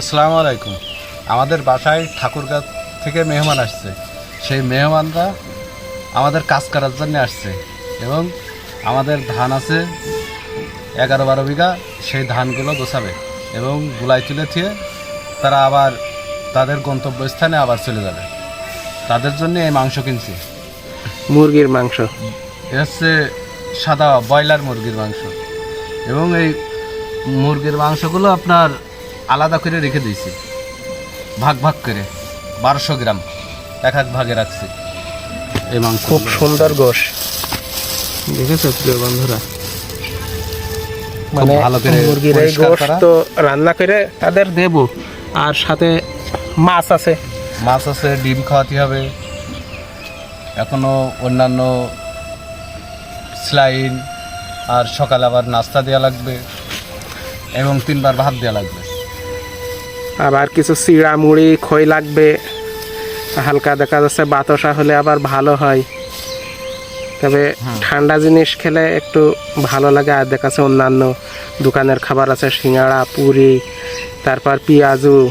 আসসালামু আলাইকুম। আমাদের বাসায় ঠাকুরগাঁ থেকে মেহমান আসছে। সেই মেহমানরা আমাদের কাজ করার জন্য আসছে এবং আমাদের ধান আছে এগারো বারো বিঘা সেই ধানগুলো গোছাবে এবং গুলাই তুলে থিয়ে তারা আবার তাদের গন্তব্যস্থানে আবার চলে যাবে। তাদের জন্য এই মাংস কিনছি। মুরগির মাংস। এ হচ্ছে সাদা ব্রয়লার মুরগির মাংস। এবং এই মুরগির মাংসগুলো আপনার আলাদা করে রেখে দিয়েছি। ভাগ ভাগ করে। বারোশো গ্রাম। এক এক ভাগে রাখছি। এই মাংস খুব সুন্দর গোশ। দেখেছ প্রিয় বন্ধুরা? মানে ভালো করে মুরগির এই গোশ তো রান্না করে তাদের দেব। আর সাথে মাছ আছে। মাছ আছে ডিম খাওয়াতে হবে। এখনও অন্যান্য স্লাইন। আর সকালে আবার নাস্তা দেওয়া লাগবে। এবং তিনবার ভাত দেওয়া লাগবে। আবার কিছু চিড়া মুড়ি খই লাগবে। হালকা দেখা যাচ্ছে বাতাসা হলে আবার ভালো হয়। তবে ঠান্ডা জিনিস খেলে একটু ভালো লাগে। আর দেখা যাচ্ছে অন্যান্য দোকানের খাবার আছে সিঙ্গাড়া পুরি তারপর পেঁয়াজু।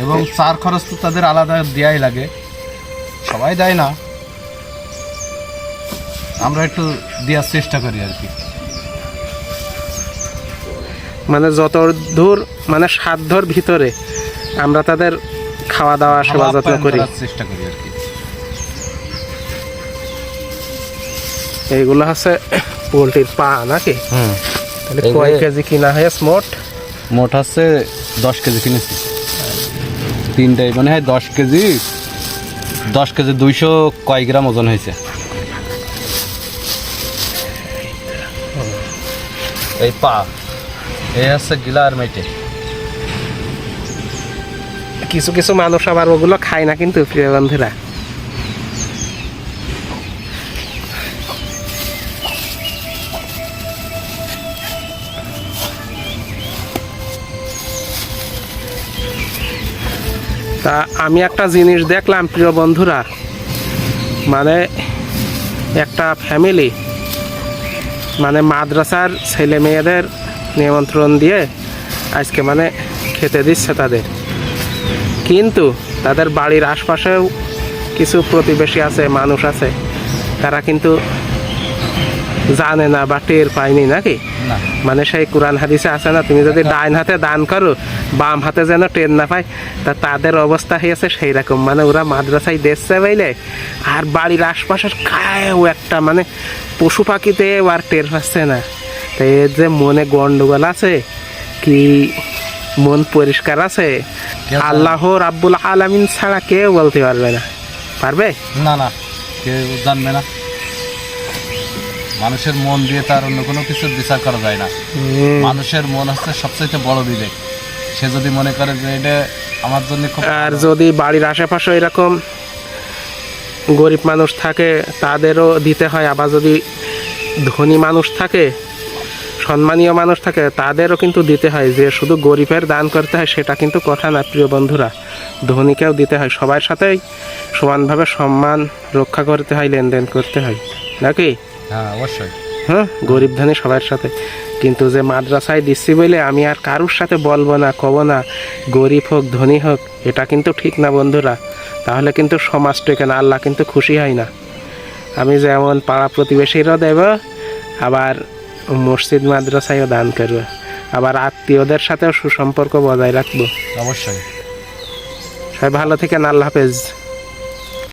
এবং চার খরচ তো তাদের আলাদা দেওয়াই লাগে। সবাই দেয় না। আমরা একটু দেওয়ার চেষ্টা করি আর কি। মানে যত দূর মানে সাধ্যর ভিতরে আমরা তাদের খাওয়া দাওয়া সেবা যত্ন করি। করার চেষ্টা করি আর কি। এইগুলো হচ্ছে পোলট্রির পা নাকি? হুম। তাহলে কয় কেজি কিনা হয়েছে মোট? মোট হচ্ছে দশ কেজি কিনেছি। তিনটাই মানে হয় দশ কেজি দশ কেজি দুইশো কয় গ্রাম ওজন হয়েছে। এই পা। হচ্ছে গিলা আর মেটে কিছু কিছু মানুষ আবার ওগুলো খায় না কিন্তু প্রিয় বন্ধুরা। তা আমি একটা জিনিস দেখলাম, প্রিয় বন্ধুরা। মানে একটা ফ্যামিলি মানে মাদ্রাসার ছেলে মেয়েদের নিমন্ত্রণ দিয়ে আজকে মানে খেতে দিচ্ছে তাদের। কিন্তু তাদের বাড়ির আশপাশেও কিছু প্রতিবেশী আছে মানুষ আছে। তারা কিন্তু জানে না বা টের পায়নি নাকি? মানে সেই কোরআন হাদিসে আছে না তুমি যদি ডাইন হাতে দান করো বাম হাতে যেন টের না পায় তা তাদের অবস্থা হয়েছে সেই রকম মানে ওরা মাদ্রাসায় দেখছে বাইলে আর বাড়ির আশপাশের কায়েও একটা মানে পশু পাখিতে আর টের পাচ্ছে না। তো এর যে মনে গন্ডগোল আছে কি মন পরিষ্কার আছে। আল্লাহ রাব্বুল আলামিন ছাড়া কেউ বলতে পারবে না। পারবে? না না কেউ জানবে না। মানুষের মন দিয়ে তার অন্য কোনো কিছু বিচার করা যায় না। মানুষের মন হচ্ছে সবচেয়ে বড় বিবেক। সে যদি মনে করে যে এটা আমার জন্য আর যদি বাড়ির আশেপাশে এরকম গরিব মানুষ থাকে তাদেরও দিতে হয়। আবার যদি ধনী মানুষ থাকে সম্মানীয় মানুষ থাকে তাদেরও কিন্তু দিতে হয় যে শুধু গরিবের দান করতে হয় সেটা কিন্তু কথা না প্রিয় বন্ধুরা। ধনীকেও দিতে হয় সবার সাথেই সমানভাবে সম্মান রক্ষা করতে হয় লেনদেন করতে হয়। নাকি? হ্যাঁ অবশ্যই। হ্যাঁ গরিব ধনী সবার সাথে। কিন্তু যে মাদ্রাসায় দিচ্ছি বলে আমি আর কারুর সাথে বলব না কব না গরিব হোক ধনী হোক এটা কিন্তু ঠিক না বন্ধুরা। তাহলে কিন্তু সমাজ টেকে না আল্লাহ কিন্তু খুশি হয় না। আমি যেমন পাড়া প্রতিবেশীরও দেব আবার মসজিদ মাদ্রাসায়ও দান করবে। আবার আত্মীয়দের সাথেও সুসম্পর্ক বজায় রাখব। অবশ্যই। সবাই ভালো থেকে আল্লাহ হাফেজ।